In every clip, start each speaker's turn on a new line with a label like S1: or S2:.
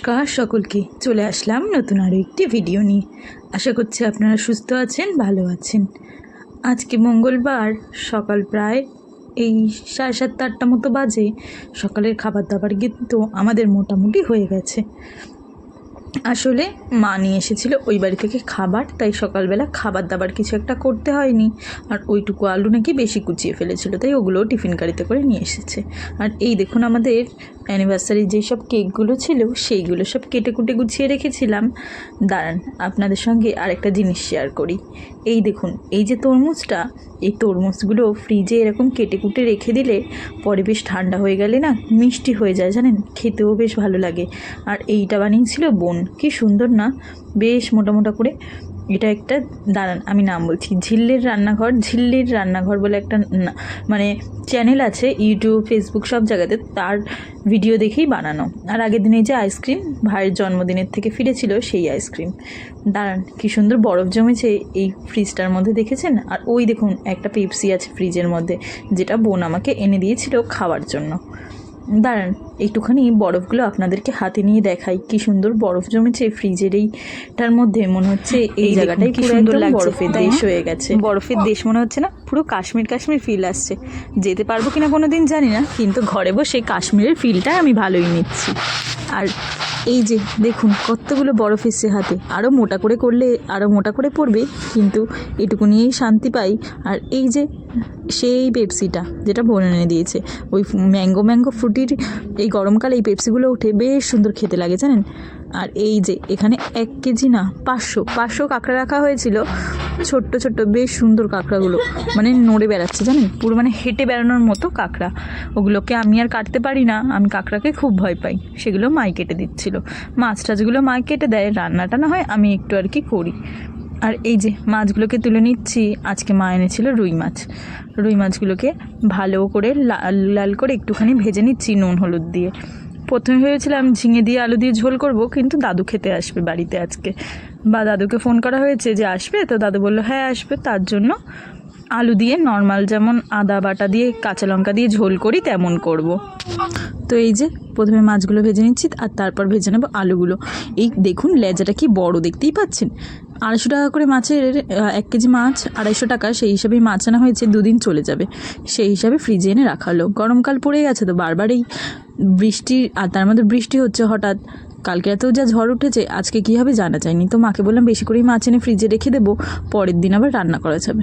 S1: নমস্কার সকলকে। চলে আসলাম নতুন আরও একটি ভিডিও নিয়ে। আশা করছি আপনারা সুস্থ আছেন, ভালো আছেন। আজকে মঙ্গলবার, সকাল প্রায় এই সাড়ে সাতটা, আটটা মতো বাজে। সকালের খাবার দাবার কিন্তু আমাদের মোটামুটি হয়ে গেছে। আসলে মা নিয়ে এসেছিল ওই বাড়ি থেকে খাবার, তাই সকালবেলা খাবার দাবার কিছু একটা করতে হয়নি। আর ওইটুকু আলু নাকি বেশি কুচিয়ে ফেলেছিল, তাই ওগুলোও টিফিন গাড়িতে করে নিয়ে এসেছে। আর এই দেখুন আমাদের অ্যানিভার্সারি যেই সব কেকগুলো ছিল, সেইগুলো সব কেটে কুটে গুছিয়ে রেখেছিলাম। দাঁড়ান, আপনাদের সঙ্গে আরেকটা জিনিস শেয়ার করি। এই দেখুন, এই যে তরমুজটা, এই তরমুজগুলো ফ্রিজে এরকম কেটে কুটে রেখে দিলে পরে বেশ ঠান্ডা হয়ে গেলে না মিষ্টি হয়ে যায়, জানেন? খেতেও বেশ ভালো লাগে। আর এইটা বানিয়েছিল বোন, কি সুন্দর না? বেশ মোটা মোটা করে এটা একটা, দাঁড়ান, আমি নাম বলছি। ঝিল্লির রান্নাঘর ঝিল্লির রান্নাঘর বলে একটা মানে চ্যানেল আছে ইউটিউব ফেসবুক সব জায়গাতে তার ভিডিও দেখেই বানানো। আর আগের দিনে যে আইসক্রিম ভাইয়ের জন্মদিনের থেকে ফিরেছিল সেই আইসক্রিম দাঁড়ান, কি সুন্দর বরফ জমেছে এই ফ্রিজটার মধ্যে, দেখেছেন? আর ওই দেখুন, একটা পেপসি আছে ফ্রিজের মধ্যে, যেটা বোন আমাকে এনে দিয়েছিল খাওয়ার জন্য। দাঁড়ান একটুখানি বরফগুলো আপনাদেরকে হাতে নিয়ে দেখাই। কি সুন্দর বরফ জমেছে ফ্রিজের এইটার মধ্যে। মনে হচ্ছে এই জায়গাটাই
S2: কি সুন্দর
S1: বরফের দেশ হয়ে গেছে।
S2: বরফের দেশ মনে হচ্ছে না পুরো কাশ্মীর কাশ্মীর ফিল আসছে। যেতে পারব কিনা কোনো দিন জানি না কিন্তু ঘরে বসে কাশ্মীরের ফিলটা আমি ভালোই নিচ্ছি। আর এই যে দেখুন কতগুলো বরফ এসছে হাতে। আরও মোটা করে করলে আরও মোটা করে পড়বে কিন্তু এটুকু নিয়েই শান্তি পাই। আর এই যে সেই পেপসিটা যেটা বোন এনে দিয়েছে ওই ম্যাঙ্গো ম্যাঙ্গো ফ্রুটির এই গরমকালে এই পেপসিগুলো উঠে বেশ সুন্দর খেতে লাগে, জানেন? আর এই যে, এখানে এক কেজি না, পাঁচশো পাঁচশো কাঁকড়া রাখা হয়েছিল। ছোট্ট ছোট্ট, বেশ সুন্দর কাঁকড়াগুলো। মানে নড়ে বেড়াচ্ছে, জানেন? পুরো মানে হেঁটে বেড়ানোর মতো কাঁকড়া। ওগুলোকে আমি আর কাটতে পারি না, আমি কাঁকড়াকে খুব ভয় পাই। সেগুলো মাই কেটে দিচ্ছিল। মাছ টাছগুলো মাই কেটে দেয়, রান্নাটা না হয় আমি একটু আর কি করি। আর এই যে মাছগুলোকে তুলে নিচ্ছি, আজকে মা এনেছিল রুই মাছ। রুই মাছগুলোকে ভালো করে লাল লাল করে একটুখানি ভেজে নিচ্ছি নুন, হলুদ দিয়ে। প্রথমে ভেবেছিলাম ঝিঙে দিয়ে আলু দিয়ে ঝোল করব, কিন্তু দাদু খেতে আসবে বাড়িতে আজকে। বা দাদুকে ফোন করা হয়েছে যে আসবে, তো দাদু বলল হ্যাঁ আসবে। তার জন্য আলু দিয়ে নর্মাল যেমন আদা বাটা দিয়ে কাঁচা লঙ্কা দিয়ে ঝোল করি, তেমন করব। তো এই যে প্রথমে মাছগুলো ভেজে নিচ্ছি, আর তারপর ভেজে নেব আলুগুলো। এই দেখুন লেজাটা কি বড় দেখতেই পাচ্ছেন। আড়াইশো টাকা করে মাছের এক কেজি মাছ আড়াইশো টাকা, সেই হিসাবেই মাছ আনা হয়েছে, দুদিন চলে যাবে। সেই হিসাবে ফ্রিজে এনে রাখা হলো। গরমকাল পড়ে গেছে তো বারবারই বৃষ্টি, আর তার মধ্যে বৃষ্টি হচ্ছে হঠাৎ। কালকে এত যা ঝড় উঠেছে, আজকে কী হবে জানা যায়নি? তো মাকে বললাম, বেশি করেই মাছ এনে ফ্রিজে রেখে দেবো, পরের দিন আবার রান্না করা যাবে।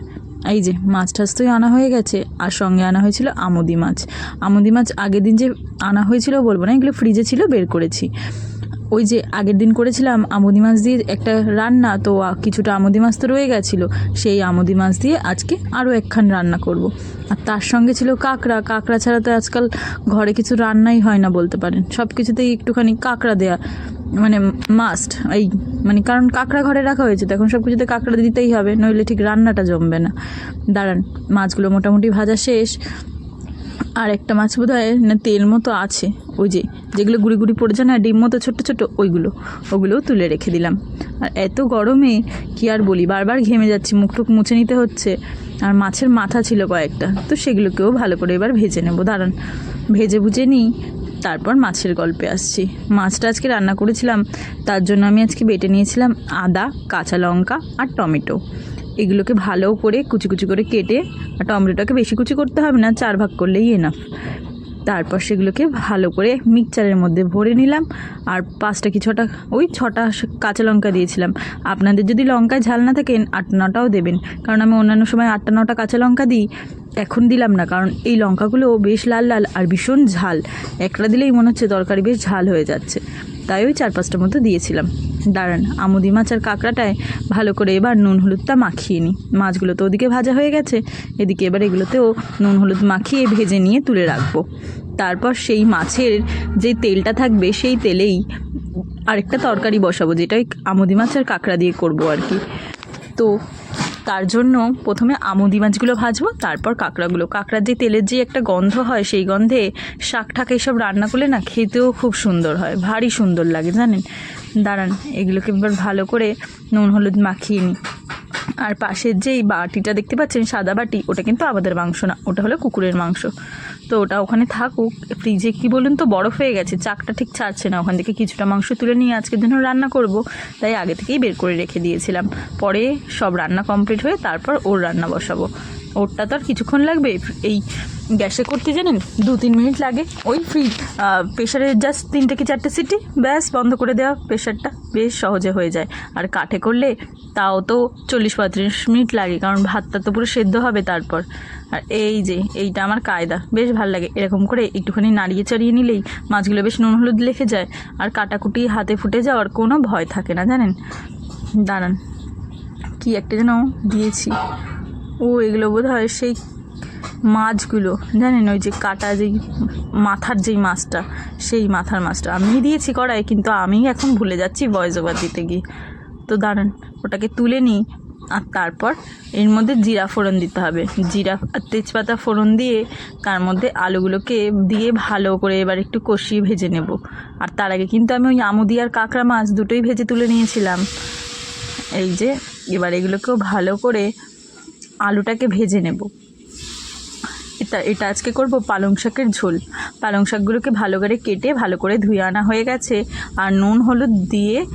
S2: এই যে, মাছ টাছ তোই আনা হয়ে গেছে, আর সঙ্গে আনা হয়েছিল আমুদি মাছ। আমুদি মাছ আগের দিন যে আনা হয়েছিল বলব না, এগুলো ফ্রিজে ছিল, বের করেছি। ওই যে আগের দিন করেছিলাম আমুদি মাছ দিয়ে একটা রান্না, তো কিছুটা আমুদি মাছ তো রয়ে গেছিল। সেই আমুদি মাছ দিয়ে আজকে আরও একখান রান্না করব। আর তার সঙ্গে ছিল কাঁকড়া। কাঁকড়া ছাড়া তো আজকাল ঘরে কিছু রান্নাই হয় না বলতে পারেন। সব কিছুতেই একটুখানি কাঁকড়া দেয়া মানে মাস্ট এই মানে কারণ কাঁকড়া ঘরে রাখা হয়েছে, তো এখন সব কিছুতে কাঁকড়া দিতেই হবে, নইলে ঠিক রান্নাটা জমবে না। দাঁড়ান, মাছগুলো মোটামুটি ভাজা শেষ। আর একটা মাছ বোধ হয় না তেল মতো আছে। ওই যে, যেগুলো গুড়ি গুড়ি পড়ে যায় না, ডিম মতো ছোট্ট ছোট ওইগুলো। ওগুলোও তুলে রেখে দিলাম। আর এত গরমে কি আর বলি, বারবার ঘেমে যাচ্ছি, মুখ টুক মুছে নিতে হচ্ছে। আর মাছের মাথা ছিল কয়েকটা, তো সেগুলোকেও ভালো করে এবার ভেজে নেব। দাঁড়ান, ভেজে ভুজে নিই, তারপর মাছের গল্পে আসছি। মাছটা আজকে রান্না করেছিলাম, তার জন্য আমি আজকে বেটে নিয়েছিলাম আদা, কাঁচা লঙ্কা আর টমেটো। এগুলোকে ভালো করে কুচি কুচি করে কেটে আর টমেটোটাকে বেশি কুচি করতে হবে না, চার ভাগ করলেই এনাফ তারপর সেগুলোকে ভালো করে মিক্সচারের মধ্যে ভরে নিলাম। আর পাঁচটা কি ছটা? ওই ছটা কাঁচা লঙ্কা দিয়েছিলাম। আপনাদের যদি লঙ্কায় ঝাল না থাকেন আট নটাও দেবেন। কারণ আমি অন্যান্য সময় আটটা নটা কাঁচা লঙ্কা দিই, এখন দিলাম না। কারণ এই লঙ্কাগুলো বেশ লাল লাল আর ভীষণ ঝাল। একটা দিলেই মনে হচ্ছে তরকারি বেশ ঝাল হয়ে যাচ্ছে। তাই ওই চার পাঁচটার মতো দিয়েছিলাম। দাঁড়ান, আমুদি মাছ আর কাঁকড়াটায় ভালো করে এবার নুন হলুদটা মাখিয়ে নিই মাছগুলো তো ওদিকে ভাজা হয়ে গেছে, এদিকে এবার এগুলোতেও নুন হলুদ মাখিয়ে ভেজে নিয়ে তুলে রাখব। তারপর সেই মাছের যে তেলটা থাকবে, সেই তেলেই আরেকটা তরকারি বসাবো যেটা ওই আমুদি মাছ আর কাঁকড়া দিয়ে করব আর কি। তো তার জন্য প্রথমে আমুদি মাছগুলো ভাজবো, তারপর কাঁকড়াগুলো। কাঁকড়ার যে তেলের যে একটা গন্ধ হয়, সেই গন্ধে শাক ঠাক এইসব রান্না করলে না খেতেও খুব সুন্দর হয়, ভারী সুন্দর লাগে, জানেন? দাঁড়ান, এগুলোকে এবার ভালো করে নুন, হলুদ মাখিয়ে নিই। আর পাশের যেই বাটিটা দেখতে পাচ্ছেন, সাদা বাটি, ওটা কিন্তু আমাদের মাংস না, ওটা হলো কুকুরের মাংস। তো ওটা ওখানে থাকুক ফ্রিজে কি বলুন তো, বরফ হয়ে গেছে, চাকটা ঠিক ছাড়ছে না, ওখান থেকে কিছুটা মাংস তুলে নিয়ে আজকের জন্য রান্না করব, তাই আগে থেকেই বের করে রেখে দিয়েছিলাম। পরে সব রান্না কমপ্লিট হয়ে তারপর ওর রান্না বসাবো। ওরটা তো আর কিছুক্ষণ লাগবে। এই গ্যাসে করতে জানেন, দু তিন মিনিট লাগে। ওই ফ্রি প্রেশারে জাস্ট তিনটে কি চারটে সিটি, ব্যাস, বন্ধ করে দেওয়া। প্রেশারটা বেশ সহজে হয়ে যায়। আর কাঠে করলে তাও তো চল্লিশ পঁয়ত্রিশ মিনিট লাগে, কারণ ভাতটা তো পুরো সেদ্ধ হবে তারপর। আর এই যে, এইটা আমার কায়দা, বেশ ভালো লাগে। এরকম করে একটুখানি নাড়িয়ে চাড়িয়ে নিলেই মাছগুলো বেশ নুন হলুদ লেখে যায়। আর কাটাকুটি হাতে ফুটে যাওয়ার কোনো ভয় থাকে না, জানেন? দাঁড়ান, কি একটা যেন দিয়েছি। ও, এগুলো বোধ হয় সেই মাছগুলো, জানেন ওই যে কাটা যেই মাথার যেই মাছটা, সেই মাথার মাছটা। আমি দিয়েছি কড়াই কিন্তু আমি এখন ভুলে যাচ্ছি ভয়েস ওভার দিতে গিয়ে। তো দাঁড়ান, ওটাকে তুলে নিই, আর তারপর এর মধ্যে জিরা ফোড়ন দিতে হবে। জিরা আর তেজপাতা ফোড়ন দিয়ে তার মধ্যে আলুগুলোকে দিয়ে ভালো করে এবার একটু কষিয়ে ভেজে নেব। আর তার আগে কিন্তু আমি ওই আমুদি আর কাঁকড়া মাছ দুটোই ভেজে তুলে নিয়েছিলাম। এই যে, এবার এগুলোকেও ভালো করে আলুটাকে ভেজে নেব। এটা এটা আজকে করব পালং শাকের ঝোল। পালং শাকগুলোকে ভালো করে কেটে, ভালো করে ধুয়ে আনা হয়ে গেছে। আর নুন, হলুদ দিয়ে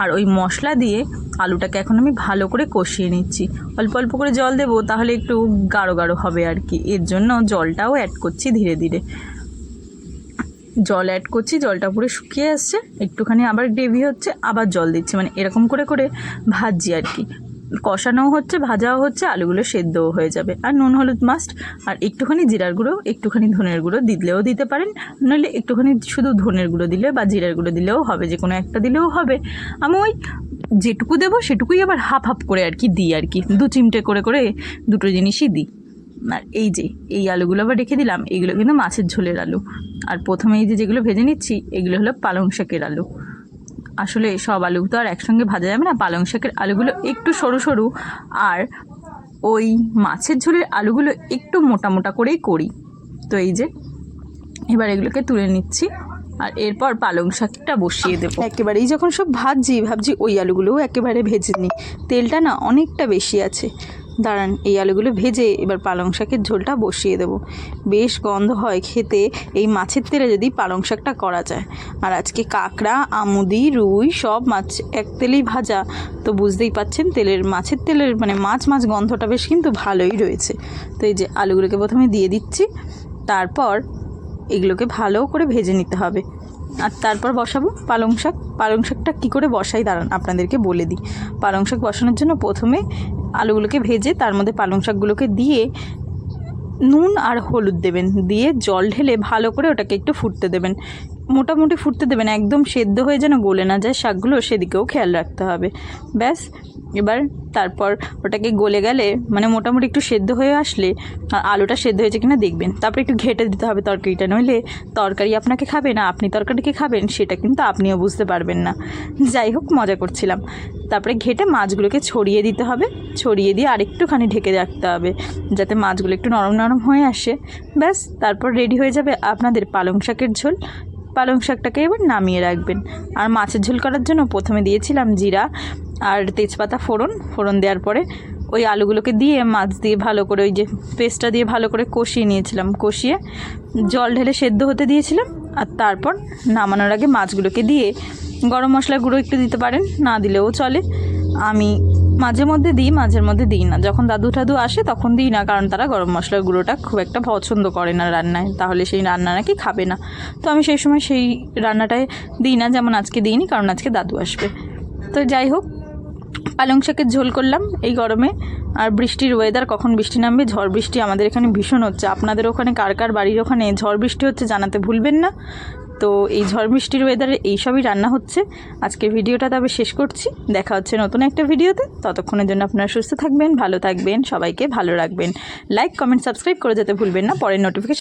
S2: আর ওই মশলা দিয়ে আলুটাকে এখন আমি ভালো করে কষিয়ে নিচ্ছি। অল্প অল্প করে জল দেবো, তাহলে একটু গাঢ় গাঢ় হবে আর কি। এর জন্য জলটাও অ্যাড করছি ধীরে ধীরে। জল অ্যাড করছি, জলটা পুরো শুকিয়ে আসছে। একটুখানি আবার গ্রেভি হচ্ছে, আবার জল দিচ্ছি। মানে এরকম করে করে ভাজছি আর কি। কষানোও হচ্ছে, ভাজাও হচ্ছে, আলুগুলো সেদ্ধও হয়ে যাবে। আর নুন হলুদ মাস্ট আর একটুখানি জিরার গুঁড়ো, একটুখানি ধনের গুঁড়ো দিলেও দিতে পারেন। নইলে একটুখানি শুধু ধনের গুঁড়ো দিলে বা জিরার গুঁড়ো দিলেও হবে, যে কোনো একটা দিলেও হবে। আমি ওই যেটুকু দেবো সেটুকুই আবার হাফ হাফ করে আর কি দিই আর কি। দু চিমটে করে করে দুটো জিনিসই দিই। আর এই যে, এই আলুগুলো আবার রেখে দিলাম, এগুলো কিন্তু মাছের ঝোলের আলু। আর প্রথমে এই যে যেগুলো ভেজে নিচ্ছি, এগুলো হলো পালং শাকের আলু। আসলে সব আলু তো আর একসঙ্গে ভাজা যাবে না। পালং শাকের আলুগুলো একটু সরু সরু আর ওই মাছের ঝোলের আলুগুলো একটু মোটা মোটা করেই করি। তো এই যে, এবার এগুলোকে তুলে নিচ্ছি আর এরপর পালং শাকটা বসিয়ে দেবো। একেবারেই যখন সব ভাজছি, ভাবছি ওই আলুগুলোও একেবারে ভেজে নিই। তেলটা না অনেকটা বেশি আছে। দাঁড়ান, এই আলুগুলো ভেজে এবার পালং শাকের ঝোলটা বসিয়ে দেবো। বেশ গন্ধ হয় খেতে, এই মাছের তেলে যদি পালং শাকটা করা যায়। আর আজকে কাঁকড়া, আমুদি, রুই সব মাছ এক তেলেই ভাজা। তো বুঝতেই পাচ্ছেন, তেলের, মাছের তেলের মানে মাছ মাছ গন্ধটা বেশ কিন্তু ভালোই রয়েছে। তো এই যে আলুগুলোকে প্রথমে দিয়ে দিচ্ছি। তারপর এগুলোকে ভালো করে ভেজে নিতে হবে। আর তারপর বসাবো পালং শাক। পালং শাকটা কী করে বসাই? দাঁড়ান, আপনাদেরকে বলে দিই। পালং শাক বসানোর জন্য প্রথমে আলুগুলোকে ভেজে তার মধ্যে পালং শাকগুলোকে দিয়ে নুন আর হলুদ দেবেন। দিয়ে জল ঢেলে ভালো করে ওটাকে একটু ফুটতে দেবেন। মোটামুটি ফুটতে দেবেন একদম সেদ্ধ হয়ে যেন গলে না যায় শাকগুলো সেদিকেও খেয়াল রাখতে হবে। ব্যাস, এবার তারপর ওটাকে গলে গেলে মানে মোটামুটি একটু সেদ্ধ হয়ে আসলে আলুটা সেদ্ধ হয়েছে কিনা দেখবেন। তারপর একটু ঘেটে দিতে হবে তরকারিটা, নইলে তরকারি আপনাকে খাবে না, আপনি তরকারিকে খাবেন সেটা কিন্তু আপনিও বুঝতে পারবেন না। যাই হোক, মজা করছিলাম। তারপরে ঘেটে মাছগুলোকে ছড়িয়ে দিতে হবে, ছড়িয়ে দিয়ে আরেকটুখানি ঢেকে রাখতে হবে, যাতে মাছগুলো একটু নরম নরম হয়ে আসে। ব্যাস, তারপর রেডি হয়ে যাবে আপনাদের পালং শাকের ঝোল। পালং শাকটাকে এবার নামিয়ে রাখবেন। আর মাছের ঝোল করার জন্য প্রথমে দিয়েছিলাম জিরা আর তেজপাতা ফোড়ন। ফোড়ন দেওয়ার পরে ওই আলুগুলোকে দিয়ে মাছ দিয়ে ভালো করে ওই যে পেস্টটা দিয়ে ভালো করে কষিয়ে নিয়েছিলাম। কষিয়ে জল ঢেলে সেদ্ধ হতে দিয়েছিলাম আর তারপর নামানোর আগে মাছগুলোকে দিয়ে গরম মশলা গুঁড়ো একটু দিতে পারেন, না দিলেও চলে। আমি মাঝে মধ্যে দিই মাঝের মধ্যে দিই না। যখন দাদু ঠাদু আসে তখন দিই না, কারণ তারা গরম মশলার গুঁড়োটা খুব একটা পছন্দ করে না রান্নায়। তাহলে সেই রান্না নাকি খাবে না। তো আমি সেই সময় সেই রান্নাটায় দিই না, যেমন আজকে দিইনি, কারণ আজকে দাদু আসবে। তো যাই হোক, পালং শাকের ঝোল করলাম এই গরমে। আর বৃষ্টির ওয়েদার কখন বৃষ্টি নামবে? ঝড় বৃষ্টি আমাদের এখানে ভীষণ হচ্ছে। আপনাদের ওখানে কার কার বাড়ির ওখানে ঝড় বৃষ্টি হচ্ছে জানাতে ভুলবেন না। তো এই ঝড় বৃষ্টির ওয়েদারে এইসবই রান্না হচ্ছে। আজকের ভিডিওটা তবে শেষ করছি। দেখা হচ্ছে নতুন একটা ভিডিওতে। ততক্ষণের জন্য আপনারা সুস্থ থাকবেন, ভালো থাকবেন, সবাইকে ভালো রাখবেন। লাইক কমেন্ট সাবস্ক্রাইব করে যেতে ভুলবেন না। পরের নোটিফিকেশন